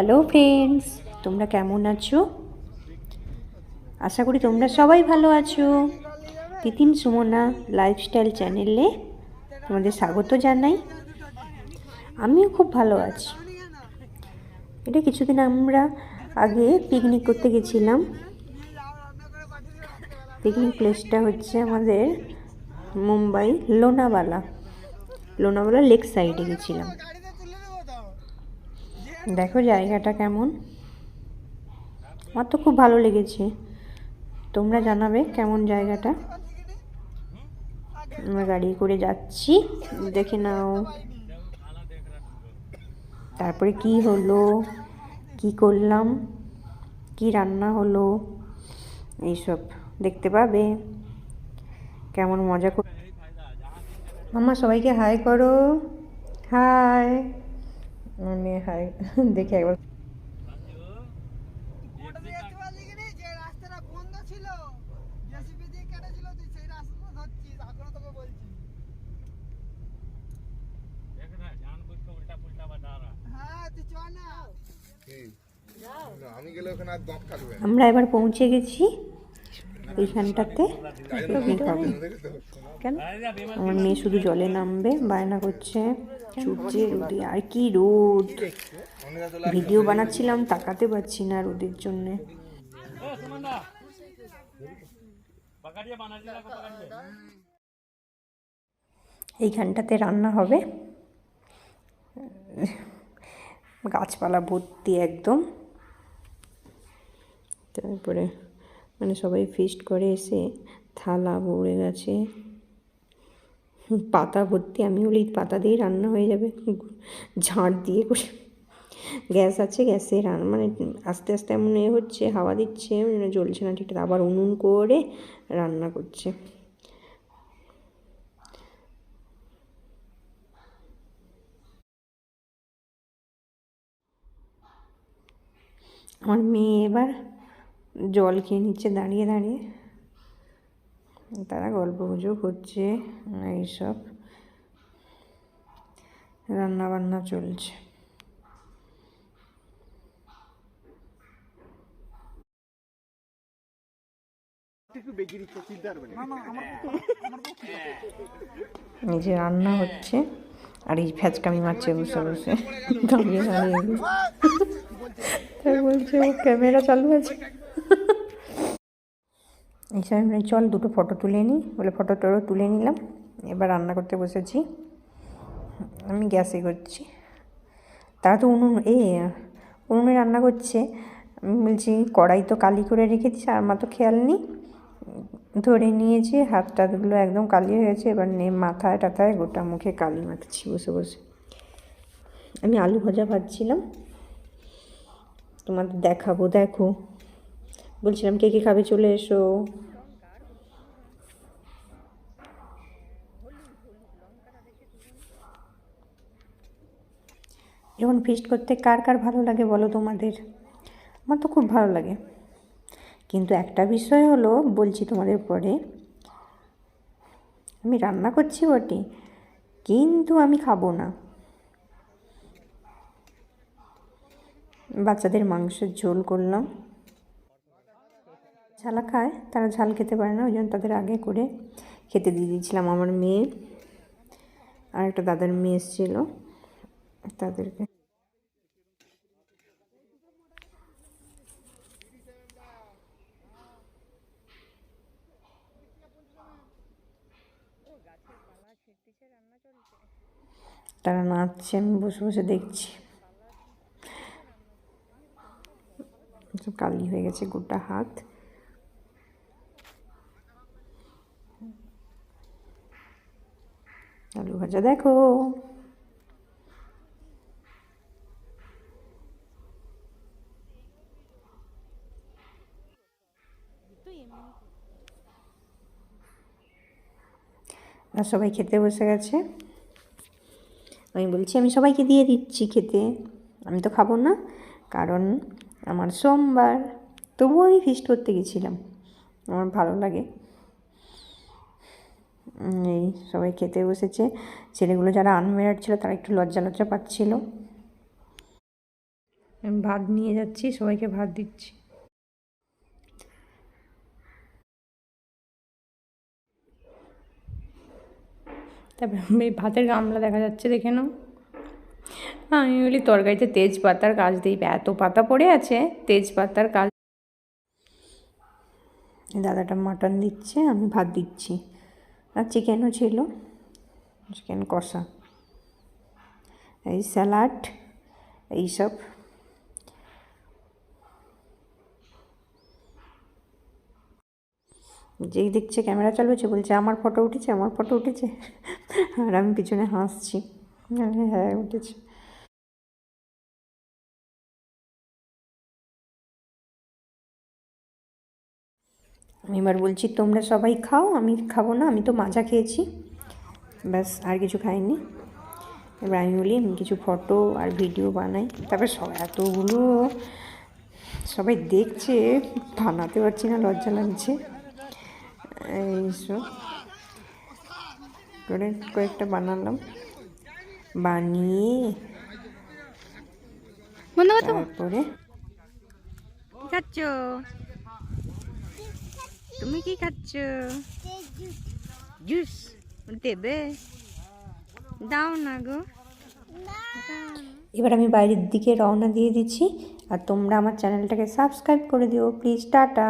Hello friends তোমরা কেমন আছো? আশা করি তোমরা সবাই ভালো আছো। তিতিন সুমনা লাইফস্টাইল চ্যানেলে তোমাদের স্বাগত জানাই। আমিও খুব ভালো আছি। এটা কিছুদিন আমরা আগে পিকনিক করতে গেছিলাম। পিকনিক প্লেসটা হচ্ছে আমাদের মুম্বাই লোনাওয়ালা লোনাওয়ালা লেক সাইডে গেছিলাম। দেখো জায়গাটা কেমন। আমার তো খুব ভালো লেগেছে। তোমরা জানাবে কেমন জায়গাটা। আমরা গাড়ি করে যাচ্ছি। দেখে নাও। তারপরে কি হলো? কি করলাম? কি রান্না হলো? এইসব দেখতে পাবে। কেমন মজা কর মামা, সবাইকে হাই করো। হাই মানে হাই দেখি একবার। আমরা এবার পৌঁছে গেছি এইখানটাতে কেন? আমার মেয়ে শুধু জলে নামবে বায়না করছে। ছুটছে রোদে আর কি রোদ? ভিডিও বানাচ্ছিলাম তাকাতে পারছি না রোদের জন্যে। এইখানটাতে রান্না হবে। গাছপালা ভর্তি একদম। তারপরে মানে সবাই ফিস্ট করে এসে থালা ভরে গেছে। পাতা ভর্তি, আমি বলি পাতা দিয়ে রান্না হয়ে যাবে। ঝাঁট দিয়ে করে। গ্যাস আছে, গ্যাসে রান্না মানে আস্তে আস্তে এমন এ হচ্ছে, হাওয়া দিচ্ছে, জ্বলছে না ঠিকঠাক। আবার উনুন করে রান্না করছে। আমার মেয়ে এবার জল খেয়ে নিচ্ছে, দাঁড়িয়ে দাঁড়িয়ে। তারা গল্প গুজব হচ্ছে, এইসব রান্না বান্না চলছে। এই যে রান্না হচ্ছে, আর এই ফ্যাচকামি মারছে বসে বসে। দাঁড়িয়ে দাঁড়িয়ে বলছে ক্যামেরা চালু আছে। এই সময় আমি চল দুটো ফটো তুলে নিই। বলে ফটো টটো তুলে নিলাম। এবার রান্না করতে বসেছি। আমি গ্যাসে করছি। তারা তো উনুন, এ, উনুনে রান্না করছে। আমি বলছি, কড়াই তো কালি করে রেখেছিস আর আমার তো খেয়াল নেই। ধরে নিয়েছি হাত টাতগুলো একদম কালি হয়ে গেছে। এবার নে, মাথায় টাথায় গোটা মুখে কালি মাখছি বসে বসে। আমি আলু ভাজা ভাজছিলাম। তোমাদের দেখাবো, দেখো। বলছিলাম, কে কে খাবে চলে এসো। ফিস্ট করতে কার কার ভালো লাগে বলো তোমাদের? আমার তো খুব ভালো লাগে। কিন্তু একটা বিষয় হলো, বলছি তোমাদের পরে, আমি রান্না করছি বটে, কিন্তু আমি খাব না। বাচ্চাদের মাংসের ঝোল করলাম। ঝালা খায়, তারা ঝাল খেতে পারে না ওই জন্য তাদের আগে করে খেতে দিয়ে দিয়েছিলাম আমার মেয়ে। আর একটা দাদার মেয়ে এসেছিল, তাদেরকে তারা নাচছে, আমি বসে বসে দেখছি। সব কালি হয়ে গেছে গোটা হাত। আলু ভাজা দেখো। সবাই খেতে বসে গেছে। আমি বলছি, আমি সবাইকে দিয়ে দিচ্ছি খেতে, আমি তো খাব না, কারণ আমার সোমবার। তবুও আমি ফিস্ট করতে গেছিলাম। আমার ভালো লাগে। এই সবাই খেতে বসেছে। ছেলেগুলো যারা আনমেরাড ছিল, তারা একটু লজ্জা লজ্জা পাচ্ছিল। ভাত নিয়ে যাচ্ছি, সবাইকে ভাত দিচ্ছি। তারপরে ভাতের গামলা দেখা যাচ্ছে, দেখে নাও। আমি বলি তরকারিতে তেজপাতার কাজ দিই এত পাতা পড়ে আছে, তেজপাতার কাজ দাদাটা মাটন দিচ্ছে, আমি ভাত দিচ্ছি। আর চিকেনও ছিল চিকেন কষা। এই স্যালাড এইসব। যেই দেখছে ক্যামেরা চালু হচ্ছে, বলছে, আমার ফটো উঠেছে, আমার ফটো উঠেছে। আর আমি পিছনে হাসছি। হ্যাঁ উঠেছে। আমি এবার বলছি, তোমরা সবাই খাও, আমি খাব না, আমি তো মাজা খেয়েছি। ব্যাস, আর কিছু খাইনি। এবার আমি বলি, আমি কিছু ফটো আর ভিডিও বানাই। তারপরে সব এতগুলো, সবাই দেখছে, বানাতে পারছি না, লজ্জা লাগছে। এইসব করে কয়েকটা বানালাম। বানিয়ে তারপরে খাচ্ছ? তুমি কি খাচ্ছ? জুস দেবে? দাও না গো। এবার আমি বাইরের দিকে রওনা দিয়ে দিচ্ছি আর তোমরা আমার চ্যানেলটাকে সাবস্ক্রাইব করে দিও প্লিজ টাটা।